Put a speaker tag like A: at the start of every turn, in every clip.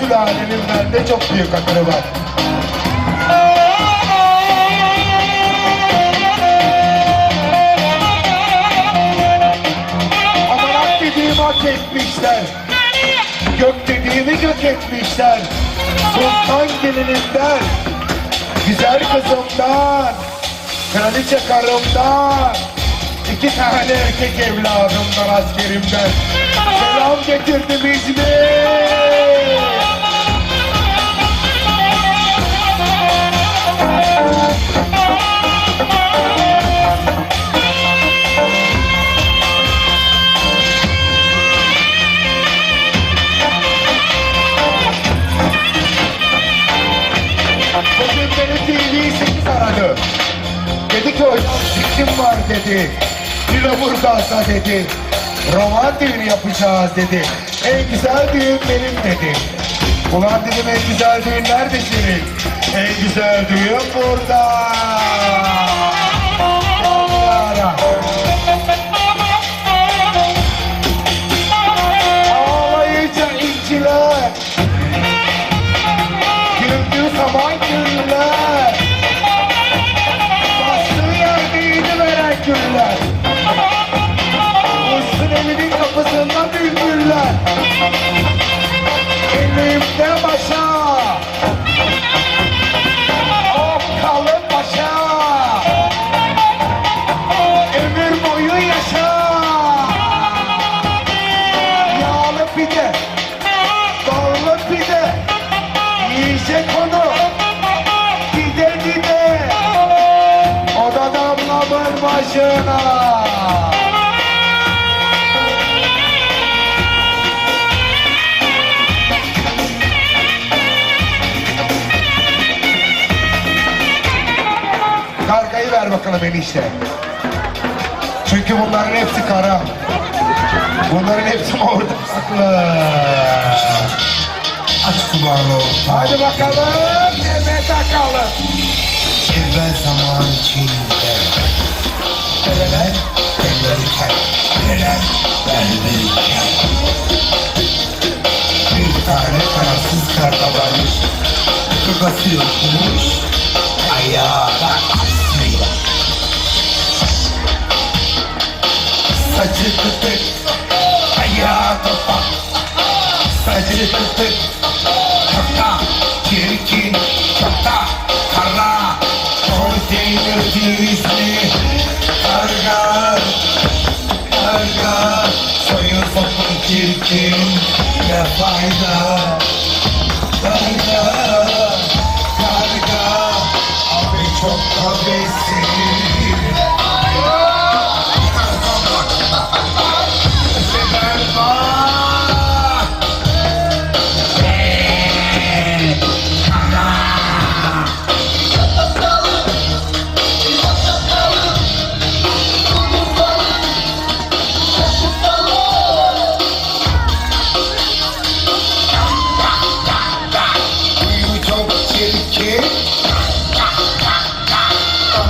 A: sülalenin bende çok büyük hatırı var. Amanak dediğimi hak etmişler. Gök dediğimi gök etmişler. Sultan gelininden, güzel kızımdan, kraliçe karımdan, iki tane erkek evladımdan askerimden. Selam getirdim İzmir. Lüleburgaz'da dedi. Roman düğünü yapacağız dedi. En güzel düğün benim dedi. Ulan dedim en güzel düğün nerede senin? En güzel düğün burada. Então, Tem fé baixada. Bakalım enişte. Çünkü bunların hepsi kara. Bunların hepsi orada saklı.
B: Olsun.
A: Hadi bakalım Mehmet Akalın.
B: Evvel zaman içinde. Develer ellerirken. Neler verilirken. Bir tane kararsız karga varmış. Gagası yokmuş. Saçı kıtık. Ayağı topak. Saçı. Karga. Karga. Soyun çirkin. Ne fayda. Karga. Karga. Abi çok kabesin.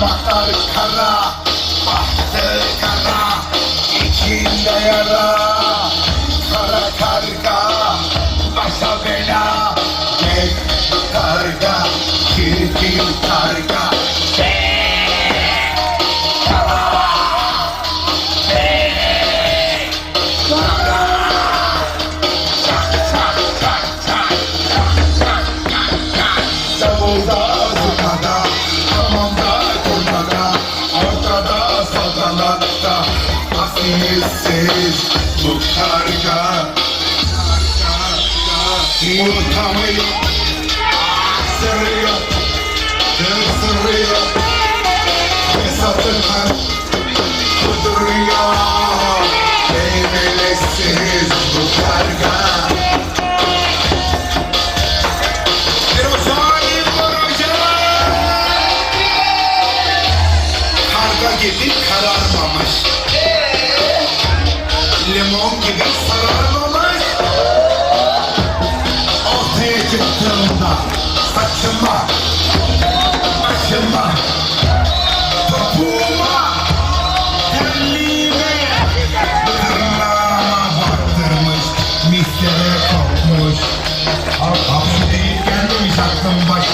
B: Damaklar kara Bahtı kara İçinde yara. Kara karga Başa bela. Tek karga Çirkin karga. Davulda, Yumurtamıyor, sırrıyor, tırsırıyor, fesatından kuduruyor. Meymelesiz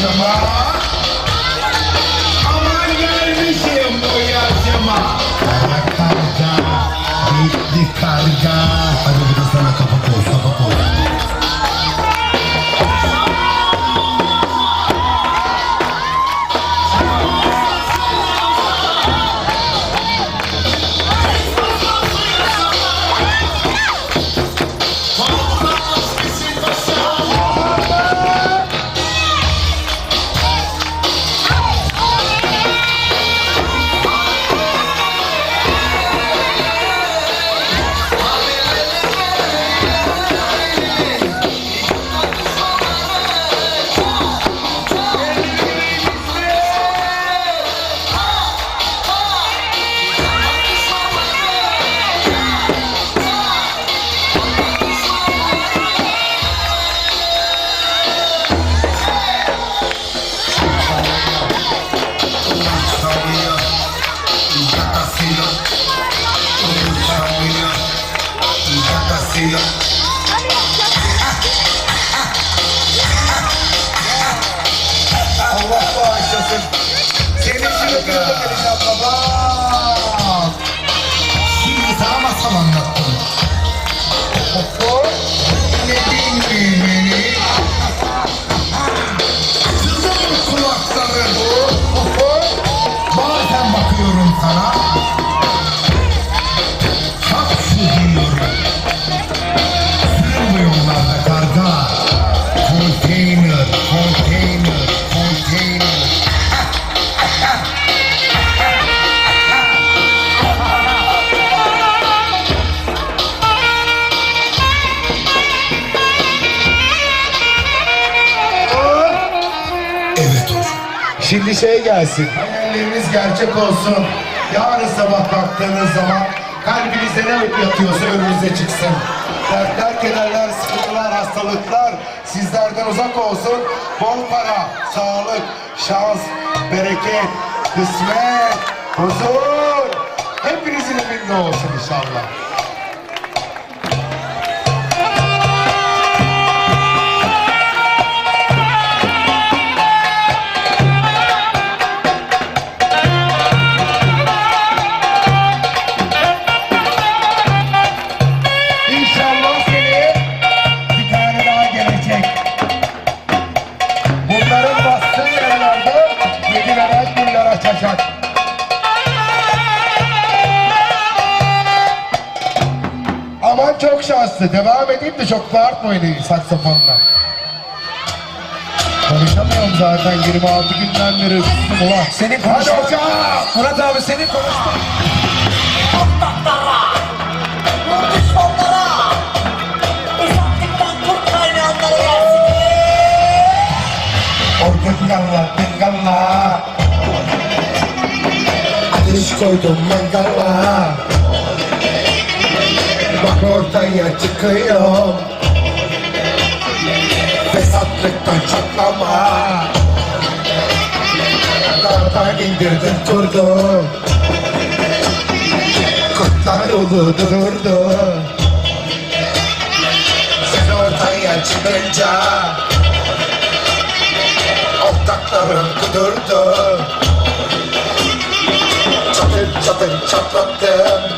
B: yaşıma Aman gelmişim bu yaşıma Kara karga Gitti karga
A: Allah bağışlasın. Seni şimdi öpüyorum geleceğim baba.
B: Şimdi
A: şey gelsin. Hayalleriniz gerçek olsun. Yarın sabah kalktığınız zaman kalbinizde ne yatıyorsa önünüze çıksın. Dertler, kederler, sıkıntılar, hastalıklar sizlerden uzak olsun. Bol para, sağlık, şans, bereket, kısmet, huzur. Hepinizin evinde olsun. İnşallah şanslı. Devam edeyim de çok bağırtmayın saksafonla. Konuşamıyorum zaten 26 günden beri sustum ulan.
C: Senin
A: Hadi
C: konuşma.
A: hocam.
C: Murat abi senin konuşma.
D: Uzaklıktan kurt gelsin
A: pingalla pingalla. Ateş koydum mangala. Ortaya çıkıyor. Fesatlıktan çatlama. Dağdan indirdim durdum. Kurtlar uludu durdu. Sen ortaya çıkınca Ortaklarım kudurdu Çatır çatır çatlattım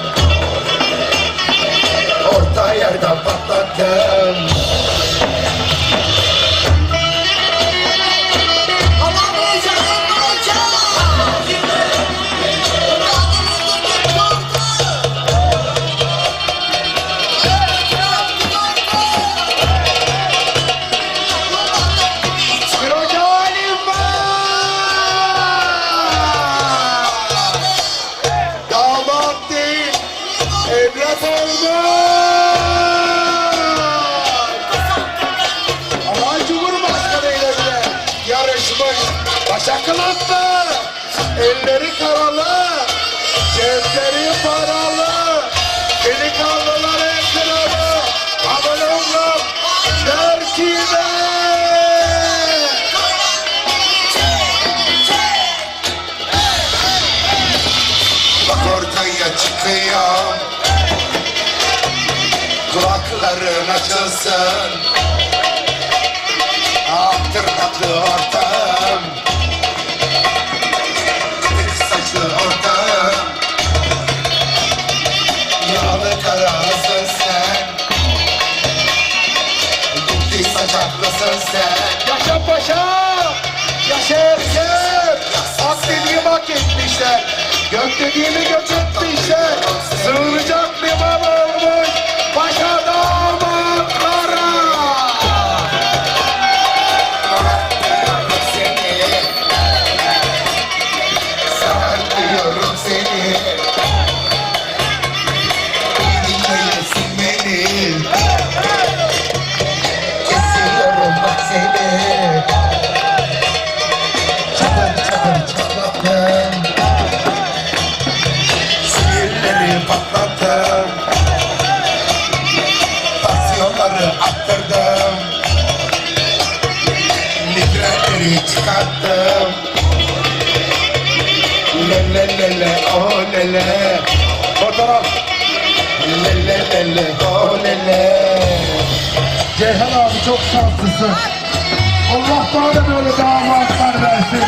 A: Attı Elleri karalı Cepleri paralı Delikanlılar el kralı Aman oğlum Derkime
B: Bak ortaya çıkıyor Kulakların açılsın. Ah Tırnaklı
A: hak etmişler. Gök dediğimi gök etmişler. Sığınacak liman olmuş paşa
B: Çıkarttım Le le le le oh le le
A: Fotoğraf.
B: Le le le le oh le le
A: Ceyhan abi çok şanslısın. Allah bana da böyle damatlar versin.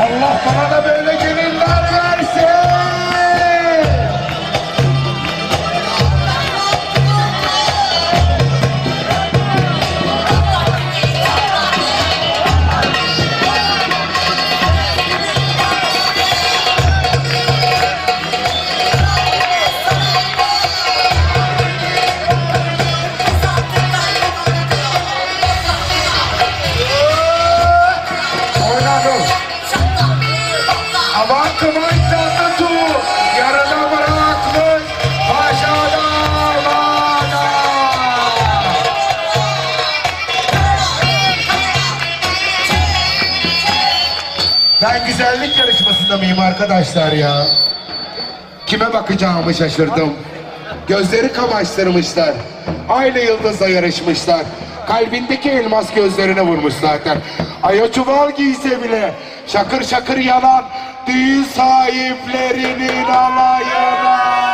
A: Allah bana da böyle gelinler versin. Ben güzellik yarışmasında mıyım arkadaşlar ya? Kime bakacağımı şaşırdım. Gözleri kamaştırmışlar. Aynı yıldızla yarışmışlar. Kalbindeki elmas gözlerine vurmuş zaten. Aya çuval giyse bile şakır şakır yanan düğün sahiplerinin alayına.